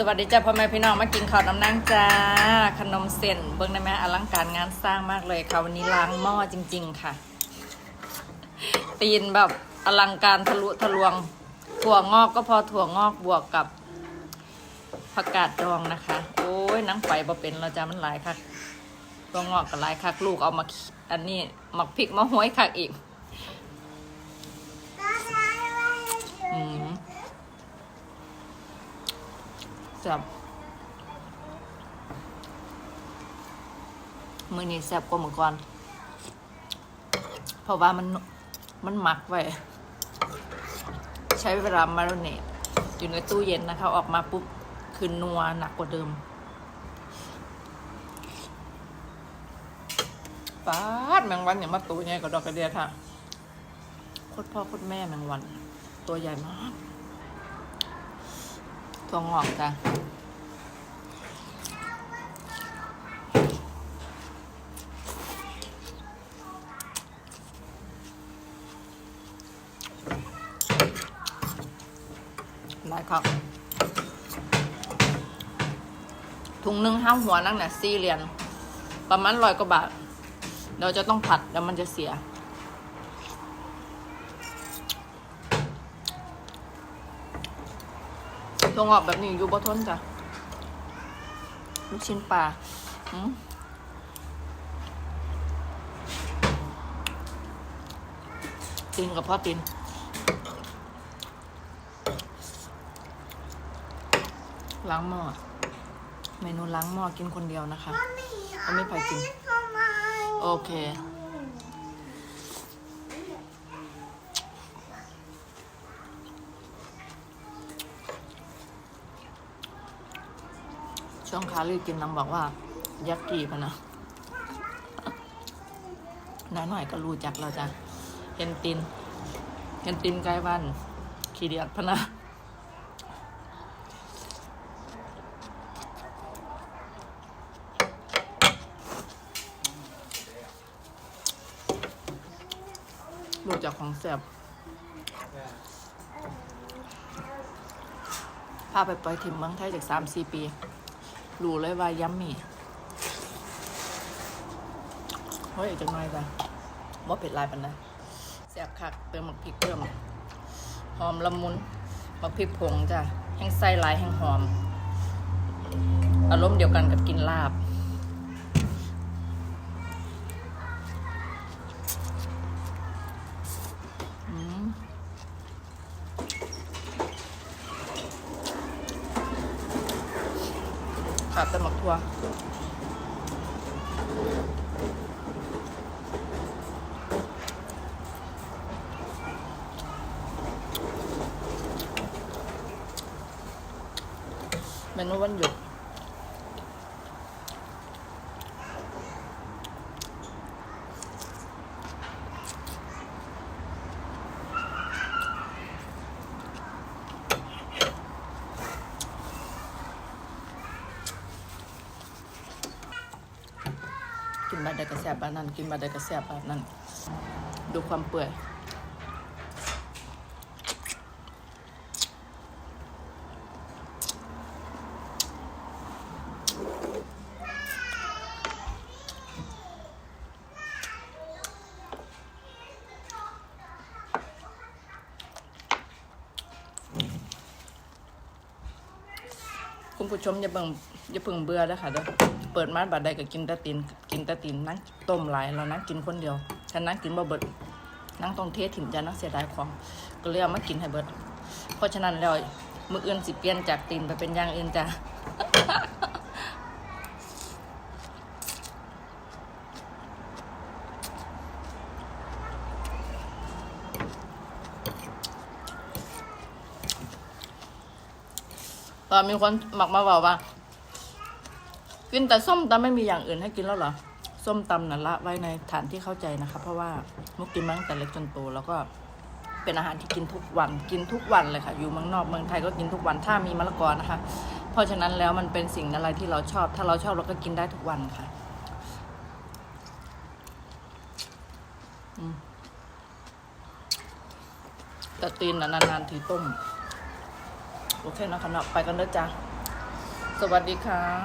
สวัสดีจ้าพ่อแม่พี่น้องมากินข้าวน้ำนั่งจ้า ขนมเส้นเบิ้งได้ไหมอลังการงานสร้างมากเลยค่ะวันนี้ล้างหม้อจริง ๆ ค่ะ ตีนแบบอลังการทะลุทะลวง ถั่วงอกก็พอถั่วงอกบวกกับผักกาดดองนะคะ โอ้ยนังไฟบ่เป็นเราจะมันหลายคักตัวงอกกับหลายคักลูกเอามาอันนี้หมักพริกมาห้อยคักอีก อืม แซ่บมือนี้แซ่บกว่าเมื่อก่อน เพราะว่ามันมันหมักไว้ ใช้เวลามาริเนตอยู่ในตู้เย็นนะคะ ออกมาปุ๊บคือนัวหนักกว่าเดิมปาดแมงวันอย่างมาตัวใหญ่กว่าดอกกระเดียค่ะโคตรพ่อโคตรแม่แมงวัน ตัวใหญ่มาก ตัวงอกจ้ะหลายครับถุงหนึ่งห้าหัวนั่งเนี่ยสี่เหรียญประมาณร้อยกว่าบาท เราจะต้องผัดแล้วมันจะเสีย ตัวงอกแบบนี้อยู่บ่ทนจ้ะลูกชิ้นปลาอืมตีนกับพ่อตีนล้างหม้อเมนูล้างหม้อกินคนเดียวนะคะ เอาไม่ไปกิน โอเค ช่วงคาลือกินนางบอกว่า ยักกี่พะนะน้าหน่อยก็รู้จักเราจ้ะเห็นตินเห็นตินไกลบ้านขี้เดียดพนะรู้จักของแสบพาไปปล่อยถิ่มเมืองไทยจากสามสี่ปี รู้เลยว่ายัมมี่เฮ้ยจังหน่อยจ้ะว่าเผ็ดลายปันนะแซ่บคักเติมหมักพริกเพิ่มหอมละมุนหมักพริกผงจ้ะแห้งไส้ลายแห้งหอม อารมณ์เดียวกันกับกินลาบ อืม ขาดต่หมักทั่วเมนูวันหยุด นบาดใดกระแสบบานนั้น กินบาดใดกระแสบบานนั้น ดูความเปื่อยคุณผู้ชมอย่าเบิ่งอย่าเพิ่งเบื่อนะคะเด้อ ปิดมาบัดใดก็กินตะตินกินตะตินนั่งต้มหลายเรานั่งกินคนเดียวฉันนั่งกินบ่เบิดนั่งต้องเทถิ่มจะนั่งเสียดายของก็เลยเอามากินให้เบิด เพราะฉะนั้นแล้วมืออื่นสิเปลี่ยนจากตินไปเป็นอย่างอื่นจ้ะตอนมีคนหมักมาบอกว่า กินแต่ส้มตำไม่มีอย่างอื่นให้กินแล้วเหรอ ส้มตำนั่นละไว้ในฐานที่เข้าใจนะคะ เพราะว่ามุกกินมาตั้งแต่เล็กจนโตแล้วก็เป็นอาหารที่กินทุกวันกินทุกวันเลยค่ะ อยู่เมืองนอกเมืองไทยก็กินทุกวันถ้ามีมะละกอนะคะ เพราะฉะนั้นแล้วมันเป็นสิ่งอะไรที่เราชอบ ถ้าเราชอบเราก็กินได้ทุกวันค่ะแต่ตีนน่ะนานๆทีต้ม โอเคนะคะเนาะไปกันเด้อจ้าสวัสดีค่ะ